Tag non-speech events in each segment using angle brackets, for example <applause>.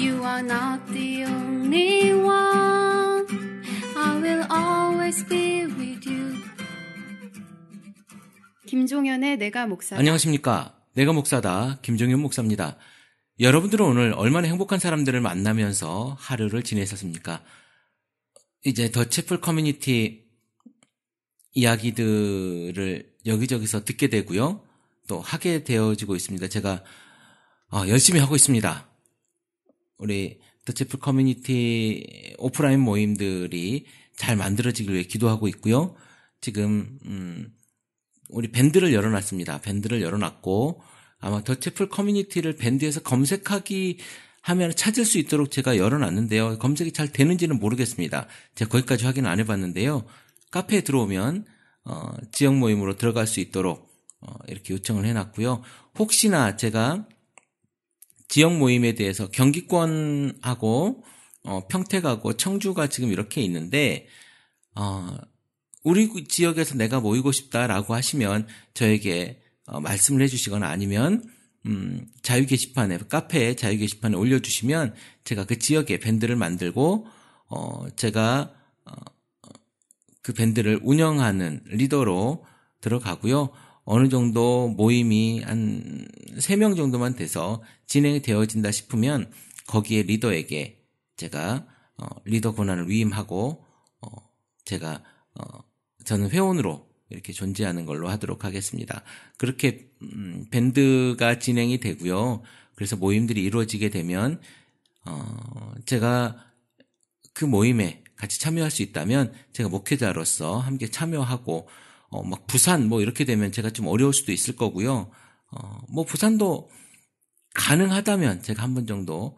You are not the only one. I will always be with you. 김종현의 내가 목사. 안녕하십니까. 내가 목사다. 김종현 목사입니다. 여러분들은 오늘 얼마나 행복한 사람들을 만나면서 하루를 지내셨습니까? 이제 더 채플 커뮤니티 이야기들을 여기저기서 듣게 되고요. 또 하게 되어지고 있습니다. 제가 어, 열심히 하고 있습니다. 우리 더 채플 커뮤니티 오프라인 모임들이 잘 만들어지길 위해 기도하고 있고요. 지금 음, 우리 밴드를 열어놨습니다. 밴드를 열어놨고 아마 더채플 커뮤니티를 밴드에서 검색하기 하면 찾을 수 있도록 제가 열어놨는데요. 검색이 잘 되는지는 모르겠습니다. 제가 거기까지 확인 안 해봤는데요. 카페에 들어오면 어, 지역 모임으로 들어갈 수 있도록 어, 이렇게 요청을 해놨고요. 혹시나 제가 지역 모임에 대해서 경기권하고 어, 평택하고 청주가 지금 이렇게 있는데 어, 우리 지역에서 내가 모이고 싶다라고 하시면 저에게 어, 말씀을 해주시거나 아니면 음, 자유 게시판에 카페에 자유 게시판에 올려주시면 제가 그 지역에 밴드를 만들고 어, 제가 어, 그 밴드를 운영하는 리더로 들어가고요. 어느 정도 모임이 한 3명 정도만 돼서 진행이 되어진다 싶으면 거기에 리더에게 제가 어, 리더 권한을 위임하고 어, 제가 어, 저는 회원으로 이렇게 존재하는 걸로 하도록 하겠습니다. 그렇게 음, 밴드가 진행이 되고요. 그래서 모임들이 이루어지게 되면 어, 제가 그 모임에 같이 참여할 수 있다면 제가 목회자로서 함께 참여하고 어, 막 부산 뭐 이렇게 되면 제가 좀 어려울 수도 있을 거고요. 어, 뭐 부산도 가능하다면 제가 한 번 정도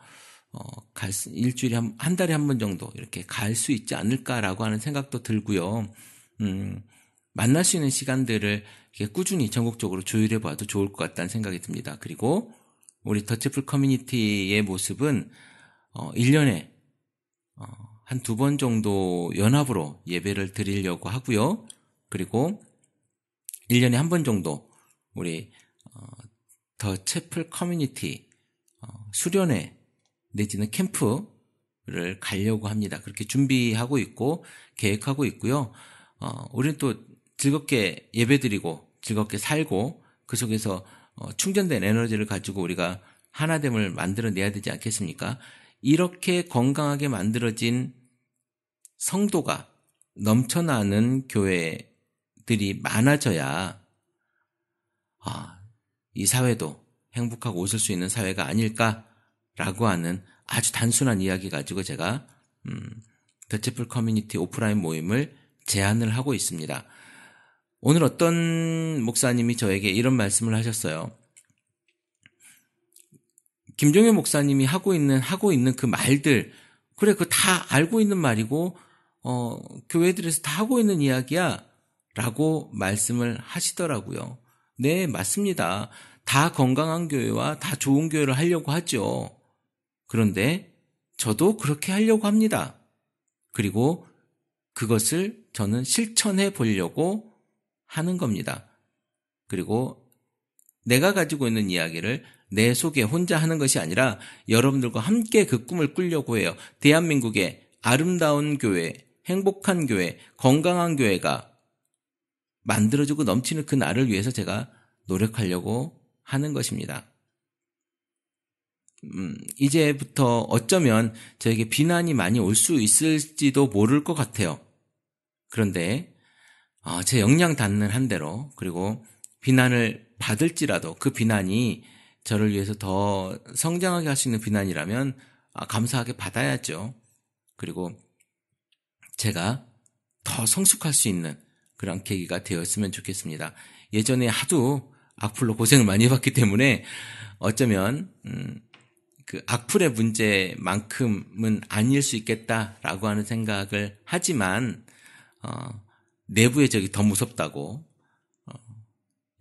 어, 갈 수, 일주일에 한, 한 달에 한 번 정도 이렇게 갈 수 있지 않을까라고 하는 생각도 들고요. 음, 만날 수 있는 시간들을 꾸준히 전국적으로 조율해 봐도 좋을 것 같다는 생각이 듭니다. 그리고 우리 더치플 커뮤니티의 모습은 어, 1년에 어, 한 두 번 정도 연합으로 예배를 드리려고 하고요. 그리고 1년에 한 번 정도 우리 어, 더 채플 커뮤니티 어, 수련회 내지는 캠프를 가려고 합니다. 그렇게 준비하고 있고 계획하고 있고요. 어, 우리는 또 즐겁게 예배드리고 즐겁게 살고 그 속에서 어, 충전된 에너지를 가지고 우리가 하나됨을 만들어내야 되지 않겠습니까? 이렇게 건강하게 만들어진 성도가 넘쳐나는 교회 들이 많아져야 아, 이 사회도 행복하고 웃을 수 있는 사회가 아닐까라고 하는 아주 단순한 이야기 가지고 제가 음, 더치플 커뮤니티 오프라인 모임을 제안을 하고 있습니다. 오늘 어떤 목사님이 저에게 이런 말씀을 하셨어요. 김종현 목사님이 하고 있는 하고 있는 그 말들 그래 그 다 알고 있는 말이고 어 교회들에서 다 하고 있는 이야기야 라고 말씀을 하시더라고요. 네, 맞습니다. 다 건강한 교회와 다 좋은 교회를 하려고 하죠. 그런데 저도 그렇게 하려고 합니다. 그리고 그것을 저는 실천해 보려고 하는 겁니다. 그리고 내가 가지고 있는 이야기를 내 속에 혼자 하는 것이 아니라 여러분들과 함께 그 꿈을 꾸려고 해요. 대한민국의 아름다운 교회, 행복한 교회, 건강한 교회가 만들어지고 넘치는 그 날을 위해서 제가 노력하려고 하는 것입니다. 음, 이제부터 어쩌면 저에게 비난이 많이 올 수 있을지도 모를 것 같아요. 그런데 어, 제 역량 닿는 한 대로 그리고 비난을 받을지라도 그 비난이 저를 위해서 더 성장하게 할 수 있는 비난이라면 아, 감사하게 받아야죠. 그리고 제가 더 성숙할 수 있는 그런 계기가 되었으면 좋겠습니다. 예전에 하도 악플로 고생을 많이 해봤기 때문에 어쩌면 음, 그 악플의 문제만큼은 아닐 수 있겠다라고 하는 생각을 하지만 어, 내부의 적이 더 무섭다고 어,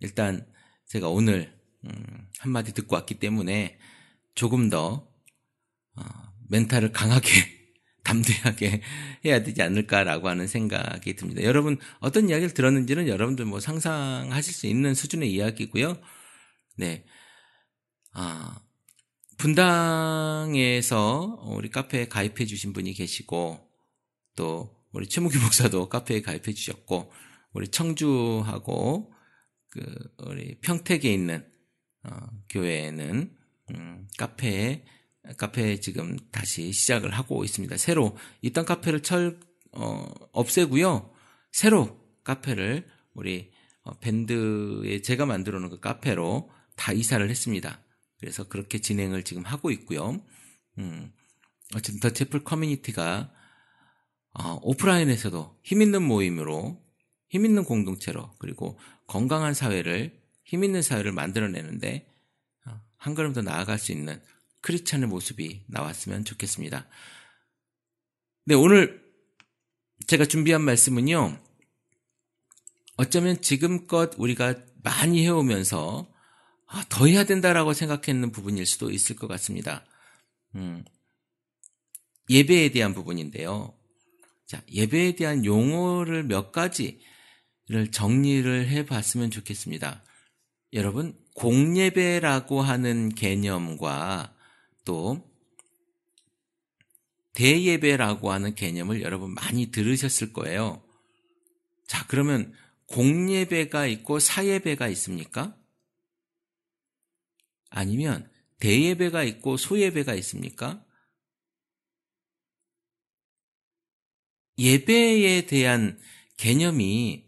일단 제가 오늘 음, 한마디 듣고 왔기 때문에 조금 더 어, 멘탈을 강하게 <laughs> 담대하게 <laughs> 해야 되지 않을까라고 하는 생각이 듭니다. 여러분 어떤 이야기를 들었는지는 여러분들 뭐 상상하실 수 있는 수준의 이야기고요. 네, 아 분당에서 우리 카페에 가입해 주신 분이 계시고 또 우리 최무규 목사도 카페에 가입해 주셨고 우리 청주하고 그 우리 평택에 있는 어, 교회는 음, 카페에 카페 지금 다시 시작을 하고 있습니다. 새로 있던 카페를 철 어, 없애고요. 새로 카페를 우리 어, 밴드에 제가 만들어 놓은 그 카페로 다 이사를 했습니다. 그래서 그렇게 진행을 지금 하고 있고요. 음, 어쨌든 더 채플 커뮤니티가 어, 오프라인에서도 힘 있는 모임으로 힘 있는 공동체로 그리고 건강한 사회를 힘 있는 사회를 만들어내는데 어, 한 걸음 더 나아갈 수 있는 크리스찬의 모습이 나왔으면 좋겠습니다. 네, 오늘 제가 준비한 말씀은요. 어쩌면 지금껏 우리가 많이 해오면서 아, 더 해야 된다라고 생각했는 부분일 수도 있을 것 같습니다. 음, 예배에 대한 부분인데요. 자, 예배에 대한 용어를 몇 가지를 정리를 해 봤으면 좋겠습니다. 여러분, 공예배라고 하는 개념과 또 대예배라고 하는 개념을 여러분 많이 들으셨을 거예요. 자, 그러면 공예배가 있고 사예배가 있습니까? 아니면 대예배가 있고 소예배가 있습니까? 예배에 대한 개념이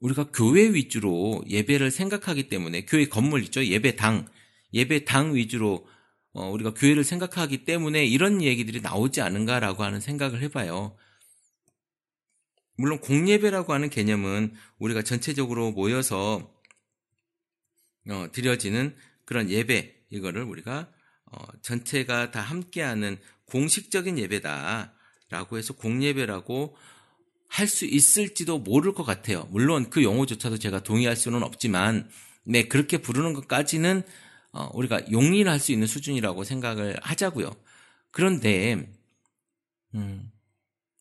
우리가 교회 위주로 예배를 생각하기 때문에 교회 건물 있죠? 예배당, 예배당 위주로 어, 우리가 교회를 생각하기 때문에 이런 얘기들이 나오지 않은가라고 하는 생각을 해봐요. 물론 공예배라고 하는 개념은 우리가 전체적으로 모여서 어, 드려지는 그런 예배 이거를 우리가 어, 전체가 다 함께하는 공식적인 예배다라고 해서 공예배라고 할 수 있을지도 모를 것 같아요. 물론 그 용어조차도 제가 동의할 수는 없지만 네 그렇게 부르는 것까지는 어, 우리가 용인할 수 있는 수준이라고 생각을 하자고요. 그런데 음,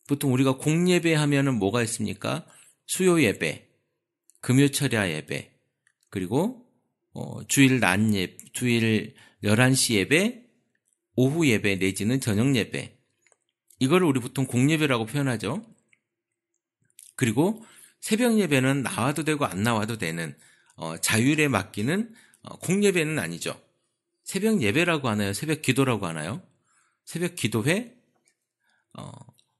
보통 우리가 공예배 하면은 뭐가 있습니까? 수요 예배, 금요 철야 예배, 그리고 어, 주일 낮 예, 주일 11시 예배, 오후 예배 내지는 저녁 예배. 이거를 우리 보통 공예배라고 표현하죠. 그리고 새벽 예배는 나와도 되고 안 나와도 되는 어, 자율에 맡기는 어, 공예배는 아니죠. 새벽 예배라고 하나요? 새벽 기도라고 하나요? 새벽 기도회? 어,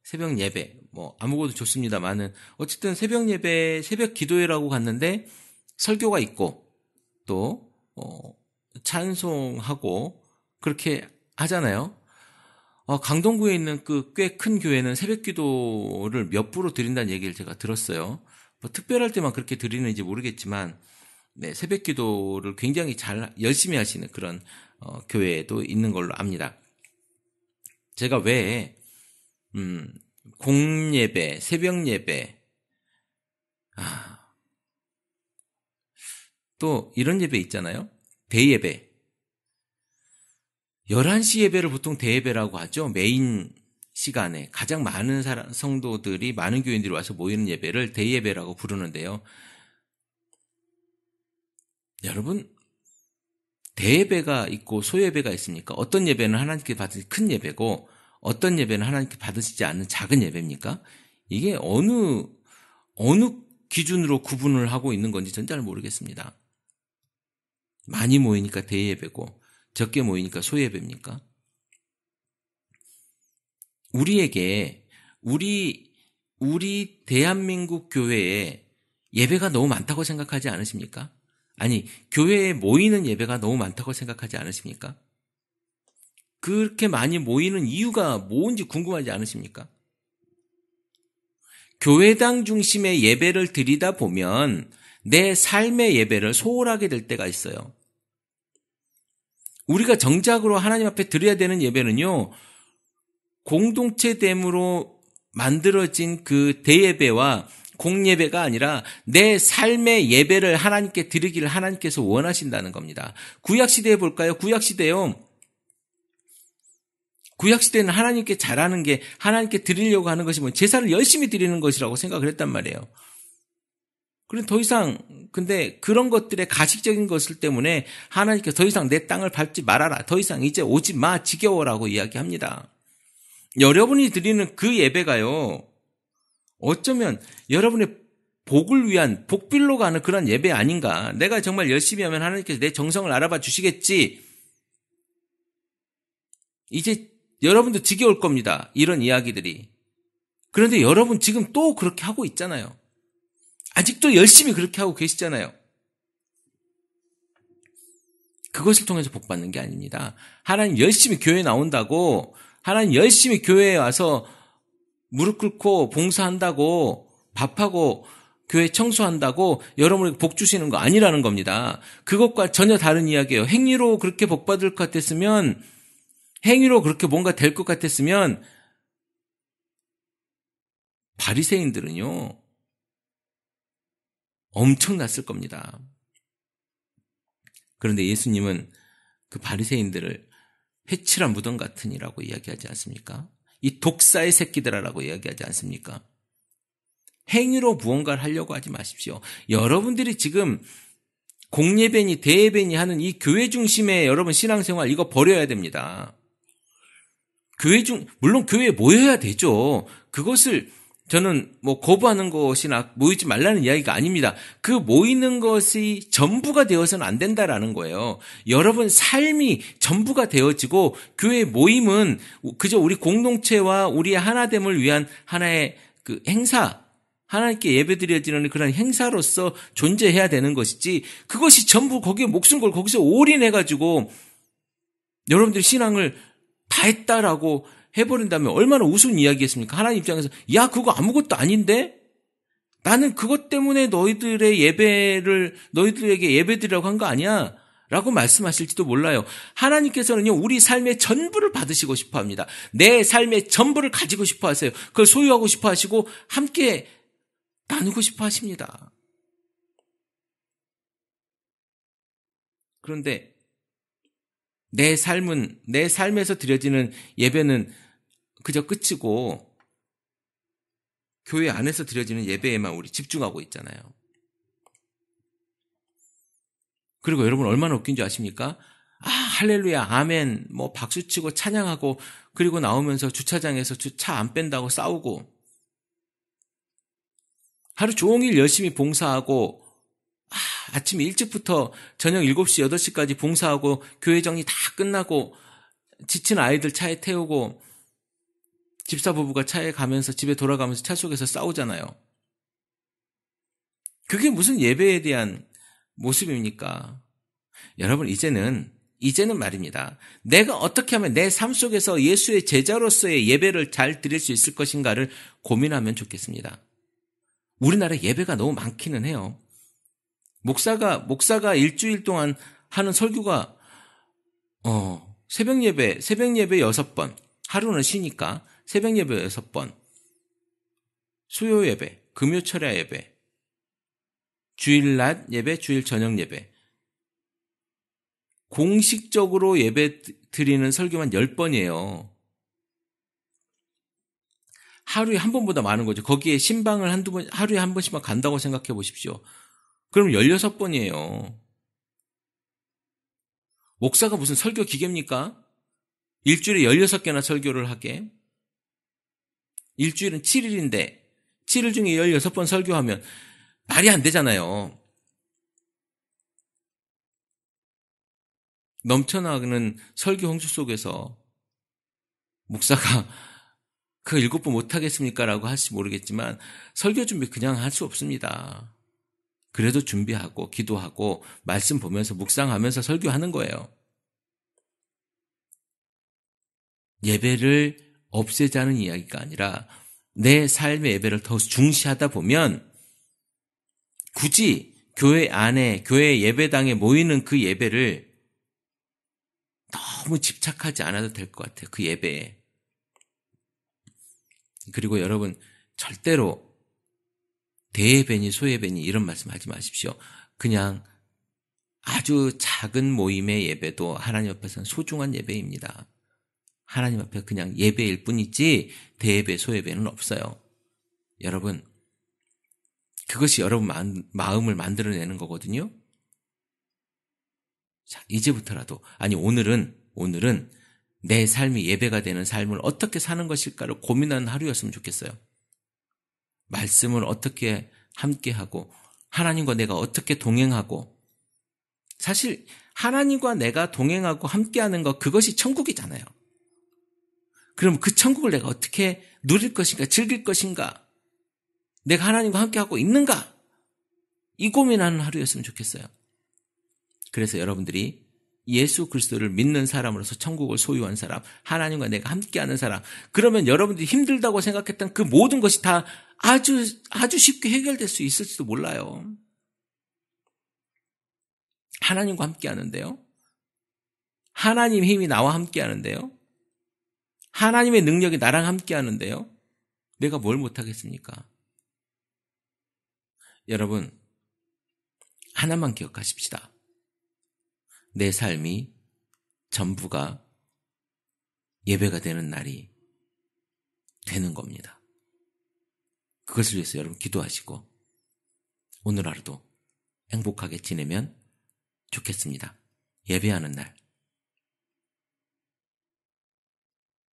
새벽 예배. 뭐, 아무것도 좋습니다만은, 어쨌든 새벽 예배, 새벽 기도회라고 갔는데, 설교가 있고, 또, 어, 찬송하고, 그렇게 하잖아요. 어, 강동구에 있는 그 꽤 큰 교회는 새벽 기도를 몇 부로 드린다는 얘기를 제가 들었어요. 뭐 특별할 때만 그렇게 드리는지 모르겠지만, 네, 새벽 기도를 굉장히 잘 열심히 하시는 그런 어, 교회도 있는 걸로 압니다. 제가 왜 음, 공예배, 새벽 예배, 아, 또 이런 예배 있잖아요. 대예배. 11시 예배를 보통 대예배라고 하죠. 메인 시간에 가장 많은 사람, 성도들이 많은 교인들이 와서 모이는 예배를 대예배라고 부르는데요. 여러분 대예배가 있고 소예배가 있습니까? 어떤 예배는 하나님께 받으시 큰 예배고 어떤 예배는 하나님께 받으시지 않는 작은 예배입니까? 이게 어느 어느 기준으로 구분을 하고 있는 건지 전 잘 모르겠습니다. 많이 모이니까 대예배고 적게 모이니까 소예배입니까? 우리에게 우리 우리 대한민국 교회에 예배가 너무 많다고 생각하지 않으십니까? 아니, 교회에 모이는 예배가 너무 많다고 생각하지 않으십니까? 그렇게 많이 모이는 이유가 뭔지 궁금하지 않으십니까? 교회당 중심의 예배를 드리다 보면 내 삶의 예배를 소홀하게 될 때가 있어요. 우리가 정작으로 하나님 앞에 드려야 되는 예배는요, 공동체됨으로 만들어진 그 대예배와 공예배가 아니라 내 삶의 예배를 하나님께 드리기를 하나님께서 원하신다는 겁니다. 구약시대에 볼까요? 구약시대요. 구약시대는 하나님께 잘하는 게 하나님께 드리려고 하는 것이 뭐 제사를 열심히 드리는 것이라고 생각을 했단 말이에요. 그럼 더 이상 근데 그런 것들의 가식적인 것을 때문에 하나님께서 더 이상 내 땅을 밟지 말아라. 더 이상 이제 오지 마. 지겨워라고 이야기합니다. 여러분이 드리는 그 예배가요. 어쩌면 여러분의 복을 위한 복빌로 가는 그런 예배 아닌가. 내가 정말 열심히 하면 하나님께서 내 정성을 알아봐 주시겠지. 이제 여러분도 지겨울 겁니다. 이런 이야기들이. 그런데 여러분 지금 또 그렇게 하고 있잖아요. 아직도 열심히 그렇게 하고 계시잖아요. 그것을 통해서 복 받는 게 아닙니다. 하나님 열심히 교회 나온다고, 하나님 열심히 교회에 와서 무릎 꿇고 봉사한다고, 밥하고, 교회 청소한다고 여러분에게 복 주시는 거 아니라는 겁니다. 그것과 전혀 다른 이야기예요. 행위로 그렇게 복 받을 것 같았으면, 행위로 그렇게 뭔가 될 것 같았으면, 바리새인들은요 엄청났을 겁니다. 그런데 예수님은 그 바리새인들을 해치란 무덤 같으니라고 이야기하지 않습니까? 이 독사의 새끼들아라고 이야기하지 않습니까? 행위로 무언가를 하려고 하지 마십시오. 여러분들이 지금 공예배니 대예배니 하는 이 교회 중심의 여러분 신앙생활 이거 버려야 됩니다. 교회 중 물론 교회에 모여야 되죠. 그것을 저는 뭐 거부하는 것이나 모이지 말라는 이야기가 아닙니다. 그 모이는 것이 전부가 되어서는 안 된다라는 거예요. 여러분 삶이 전부가 되어지고 교회 모임은 그저 우리 공동체와 우리의 하나됨을 위한 하나의 그 행사, 하나님께 예배드려지는 그런 행사로서 존재해야 되는 것이지 그것이 전부 거기에 목숨 걸 거기서 올인해 가지고 여러분들 신앙을 다 했다라고 해버린다면 얼마나 우스운 이야기겠습니까? 하나님 입장에서 야 그거 아무것도 아닌데 나는 그것 때문에 너희들의 예배를 너희들에게 예배드리라고 한 거 아니야? 라고 말씀하실지도 몰라요. 하나님께서는요, 우리 삶의 전부를 받으시고 싶어 합니다. 내 삶의 전부를 가지고 싶어 하세요. 그걸 소유하고 싶어 하시고, 함께 나누고 싶어 하십니다. 그런데, 내 삶은, 내 삶에서 드려지는 예배는 그저 끝이고 교회 안에서 드려지는 예배에만 우리 집중하고 있잖아요. 그리고 여러분 얼마나 웃긴 줄 아십니까? 아, 할렐루야, 아멘, 뭐 박수치고 찬양하고 그리고 나오면서 주차장에서 주차 안 뺀다고 싸우고 하루 종일 열심히 봉사하고 아, 아침 일찍부터 저녁 7시, 8시까지 봉사하고 교회 정리 다 끝나고 지친 아이들 차에 태우고 집사 부부가 차에 가면서 집에 돌아가면서 차 속에서 싸우잖아요. 그게 무슨 예배에 대한 모습입니까? 여러분, 이제는, 이제는 말입니다. 내가 어떻게 하면 내 삶 속에서 예수의 제자로서의 예배를 잘 드릴 수 있을 것인가를 고민하면 좋겠습니다. 우리나라 예배가 너무 많기는 해요. 목사가, 목사가 일주일 동안 하는 설교가, 어, 새벽 예배, 새벽 예배 여섯 번, 하루는 쉬니까 새벽 예배 여섯 번, 수요 예배, 금요 철야 예배, 주일 낮 예배, 주일 저녁 예배. 공식적으로 예배 드리는 설교만 10번이에요. 하루에 한 번보다 많은 거죠. 거기에 신방을 한두 번, 하루에 한 번씩만 간다고 생각해 보십시오. 그럼 16번이에요. 목사가 무슨 설교 기계입니까? 일주일에 16개나 설교를 하게. 일주일은 7일인데 7일 중에 16번 설교하면 말이 안 되잖아요. 넘쳐나는 설교 홍수 속에서 목사가 <laughs> 그 일곱 번 못하겠습니까? 라고 할지 모르겠지만 설교 준비 그냥 할 수 없습니다. 그래도 준비하고 기도하고 말씀 보면서 묵상하면서 설교하는 거예요. 예배를 없애자는 이야기가 아니라 내 삶의 예배를 더 중시하다 보면 굳이 교회 안에, 교회 예배당에 모이는 그 예배를 너무 집착하지 않아도 될 것 같아요. 그 예배에. 그리고 여러분, 절대로 대예배니 소예배니 이런 말씀 하지 마십시오. 그냥 아주 작은 모임의 예배도 하나님 앞에서는 소중한 예배입니다. 하나님 앞에 그냥 예배일 뿐이지 대예배, 소예배는 없어요. 여러분, 그것이 여러분 마- 마음을 만들어내는 거거든요. 자, 이제부터라도, 아니, 오늘은, 오늘은 내 삶이 예배가 되는 삶을 어떻게 사는 것일까를 고민하는 하루였으면 좋겠어요. 말씀을 어떻게 함께하고, 하나님과 내가 어떻게 동행하고, 사실, 하나님과 내가 동행하고 함께하는 것, 그것이 천국이잖아요. 그럼 그 천국을 내가 어떻게 누릴 것인가, 즐길 것인가, 내가 하나님과 함께하고 있는가, 이 고민하는 하루였으면 좋겠어요. 그래서 여러분들이 예수 그리스도를 믿는 사람으로서 천국을 소유한 사람, 하나님과 내가 함께하는 사람, 그러면 여러분들이 힘들다고 생각했던 그 모든 것이 다 아주, 아주 쉽게 해결될 수 있을지도 몰라요. 하나님과 함께하는데요. 하나님 힘이 나와 함께하는데요. 하나님의 능력이 나랑 함께하는데요. 내가 뭘 못하겠습니까? 여러분, 하나만 기억하십시다. 내 삶이 전부가 예배가 되는 날이 되는 겁니다. 그것을 위해서 여러분 기도하시고 오늘 하루도 행복하게 지내면 좋겠습니다. 예배하는 날.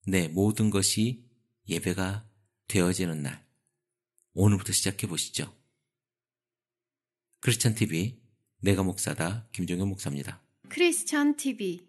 내 모든 것이 예배가 되어지는 날. 오늘부터 시작해 보시죠. 크리스찬 TV 내가 목사다 김종현 목사입니다. 크리스천 TV